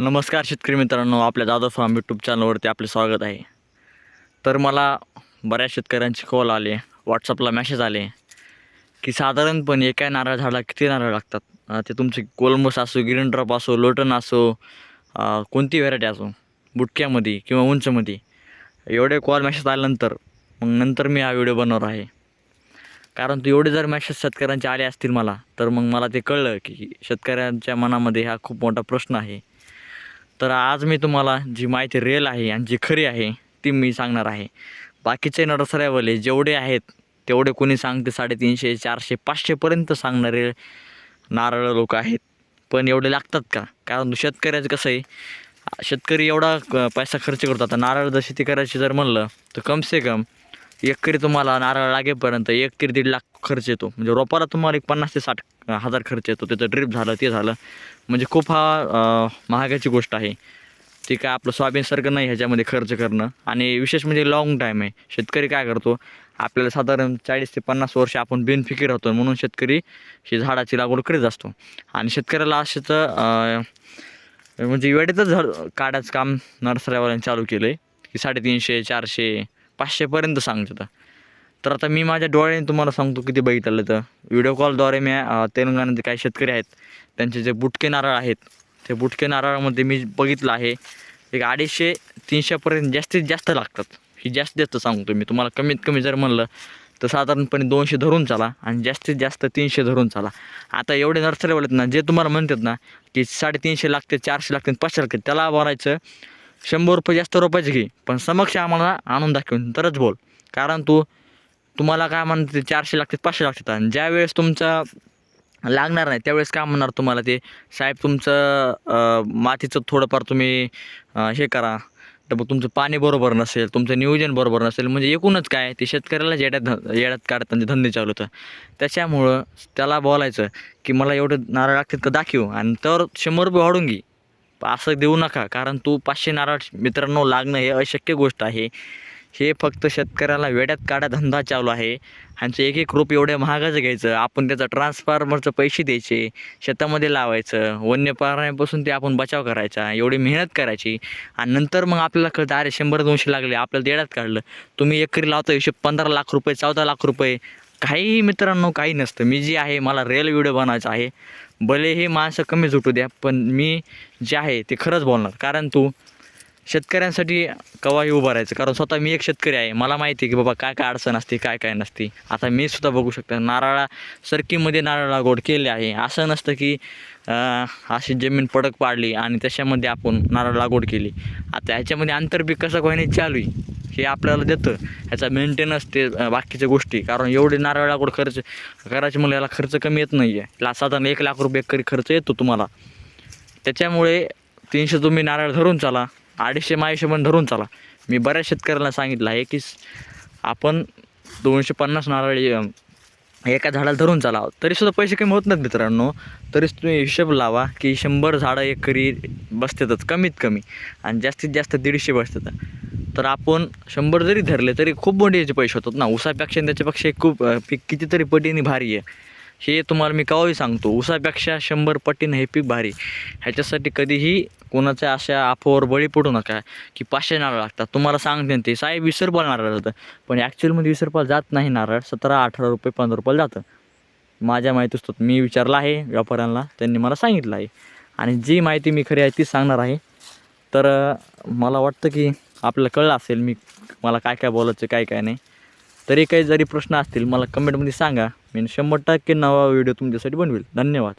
नमस्कार शेतकरी मित्रांनो आपल्या दादा फार्म यूट्यूब चॅनलवरती आपले स्वागत आहे. तर मला बऱ्याच शेतकऱ्यांचे कॉल आले व्हॉट्सअपला मेसेज आले की साधारणपणे एका नारळ झाडाला किती नारळ लागतात? ते तुमचे कोलमस असो ग्रीन ड्रॉप असो लोटन असो कोणती व्हेरायटी असो बुटक्यामध्ये किंवा उंचमध्ये एवढे कॉल मेसेज आल्यानंतर मग नंतर मी हा व्हिडिओ बनवणार आहे. कारण तू एवढे जर मॅसेज शेतकऱ्यांचे आले असतील मला तर मग मला ते कळलं की शेतकऱ्यांच्या मनामध्ये हा खूप मोठा प्रश्न आहे. तर आज मी तुम्हाला जी माहिती रिअल आहे आणि जी खरी आहे ती मी सांगणार आहे. बाकीचे नर्सऱ्यावाले जेवढे आहेत तेवढे कोणी सांगते साडेतीनशे चारशे पाचशेपर्यंत सांगणारे नारळ लोक आहेत. पण एवढे लागतात का? कारण शेतकऱ्याचं कसं आहे शेतकरी एवढा क- पैसा खर्च करतो. आता नारळ जर शेती करायची जर म्हणलं तर कमसे कम एकरी तुम्हाला नारळ लागेपर्यंत एक ते दीड लाख खर्च येतो. म्हणजे रोपाला तुम्हाला एक पन्नास ते साठ हजार खर्च येतो. त्याचं ड्रीप झालं ते झालं. म्हणजे खूप हा महागाची गोष्ट आहे. ती काय आपलं सोयाबीनसारखं नाही ह्याच्यामध्ये खर्च करणं. आणि विशेष म्हणजे लॉंग टाईम आहे. शेतकरी काय करतो आपल्याला साधारण चाळीस ते पन्नास वर्ष आपण बिनफिकीर होतो म्हणून शेतकरी ही झाडाची लागवड करीत असतो. आणि शेतकऱ्याला असेच म्हणजे वेळेतच झाड काढायचं काम नर्सऱ्यावाल्यांनी चालू केलं आहे की साडेतीनशे चारशे पाचशेपर्यंत सांगतो तर आता मी माझ्या डोळ्याने तुम्हाला सांगतो किती बघितलं तर व्हिडिओ कॉलद्वारे मी तेलंगणाचे तेलंगणामध्ये काही शेतकरी आहेत त्यांचे जे बुटके नारळ आहेत ते बुटके नारळामध्ये मी बघितलं आहे. एक अडीचशे तीनशेपर्यंत जास्तीत जास्त लागतात. ही जास्तीत जास्त सांगतो मी. तुम्हाला कमीत कमी जर म्हणलं तर साधारणपणे दोनशे धरून चाला आणि जास्तीत जास्त तीनशे धरून चाला. आता एवढे नर्सरीवाले आहेत ना जे तुम्हाला म्हणतात ना की साडेतीनशे लागते चारशे लागते पाचशे लागते त्याला भरायचं शंभर रुपये जास्त रुपयाचे घे पण समक्ष आम्हाला आणून दाखवून तरच बोल. कारण तू तुम्हाला काय म्हणते चारशे लागतात पाचशे लागतात. आणि ज्या वेळेस तुमचा लागणार नाही त्यावेळेस काय म्हणणार तुम्हाला ते? साहेब तुमचं मातीचं थोडंफार तुम्ही हे करा. तर मग तुमचं पाणी बरोबर नसेल तुमचं नियोजन बरोबर नसेल म्हणजे एकूणच काय ते शेतकऱ्याला येड्यात ध येड्यात त्यांचे धंदे चालू होतं त्याच्यामुळं त्याला बोलायचं की मला एवढं नारळ लागतात का दाखव. आणि तर शंभर रुपये वाढून घे. असं देऊ नका कारण तू पाचशे नारळ मित्रांनो लागणं हे अशक्य गोष्ट आहे. हे फक्त शेतकऱ्याला वेड्यात काढा धंदा चालू आहे. ह्यांचं एक एक रोप एवढ्या महागाचं घ्यायचं. आपण त्याचं ट्रान्सफॉर्मरचं पैसे द्यायचे शेतामध्ये लावायचं वन्य प्राण्यापासून ते आपण बचाव करायचा एवढी मेहनत करायची. आणि नंतर मग आपल्याला कळतं अरे शंभर दोनशे लागले आपल्याला देण्यात काढलं. तुम्ही एकरी लावता हिशोब पंधरा लाख रुपये चौदा लाख रुपये. काहीही मित्रांनो काही नसतं. मी जी आहे मला रेल व्हिडिओ बनवायचा आहे. भले हे माणसं कमी झुटू द्या पण मी जे आहे ते खरंच बोलणार. कारण तू शेतकऱ्यांसाठी कवाही उभं राहायचं. कारण स्वतः मी एक शेतकरी आहे. मला माहिती आहे की बाबा काय काय अडचण असते काय काय नसते. आता मी सुद्धा बघू शकतो. नारळा सरकीमध्ये नारळ लागवड केली आहे. असं नसतं की अशी जमीन पडक पाडली आणि त्याच्यामध्ये आपण नारळ लागवड केली. आता ह्याच्यामध्ये आंतरपीक कसं काही नाही चालू आहे हे आपल्याला देतं ह्याचा मेंटेनन्स ते बाकीच्या गोष्टी. कारण एवढे नारळ लागवड खर्च करायचे मुलं याला खर्च कमी येत नाही आहे ला साधारण एक लाख रुपये एकरी खर्च येतो तुम्हाला. त्याच्यामुळे तीनशे तुम्ही नारळ धरून चाला अडीचशे मायशे पण धरून चाला. मी बऱ्याच शेतकऱ्यांना सांगितलं आहे की आपण दोनशे पन्नास नारळ एका झाडाला धरून चाला. तरीसुद्धा पैसे कमी होत नाहीत मित्रांनो. तरीच तुम्ही हिशोब लावा की शंभर झाडं एकरी बसतातच कमीत कमी. आणि जास्तीत जास्त दीडशे बसतात. तर आपण शंभर जरी धरले तरी खूप मोठे याचे पैसे होतात ना. उसापेक्षा त्याच्यापेक्षा खूप पीक कितीतरी पटीने भारी आहे. हे तुम्हाला मी केव्हाही सांगतो. उसापेक्षा शंभर पटीनं हे पीक भारी. ह्याच्यासाठी कधीही कोणाच्या अशा अफवावर बळी पडू नका की पाचशे नारळ लागतात. तुम्हाला सांगते ते. साहेब वीस रुपयाला नारळ जातं. पण ॲक्च्युअलमध्ये वीस रुपयाला जात नाही नारळ. सतरा अठरा रुपये पंधरा रुपयाला जातं. माझ्या माहितीच मी विचारलं आहे व्यापाऱ्यांना. त्यांनी मला सांगितलं आहे. आणि जी माहिती मी खरी आहे तीच सांगणार आहे. तर मला वाटतं की आपल्याला कळलं असेल मी मला काय काय बोलायचं काय काय नाही. तरी काही जरी प्रश्न असतील मला कमेंटमध्ये सांगा. मी शंभर टक्के नवा व्हिडिओ तुमच्यासाठी बनवेल. धन्यवाद.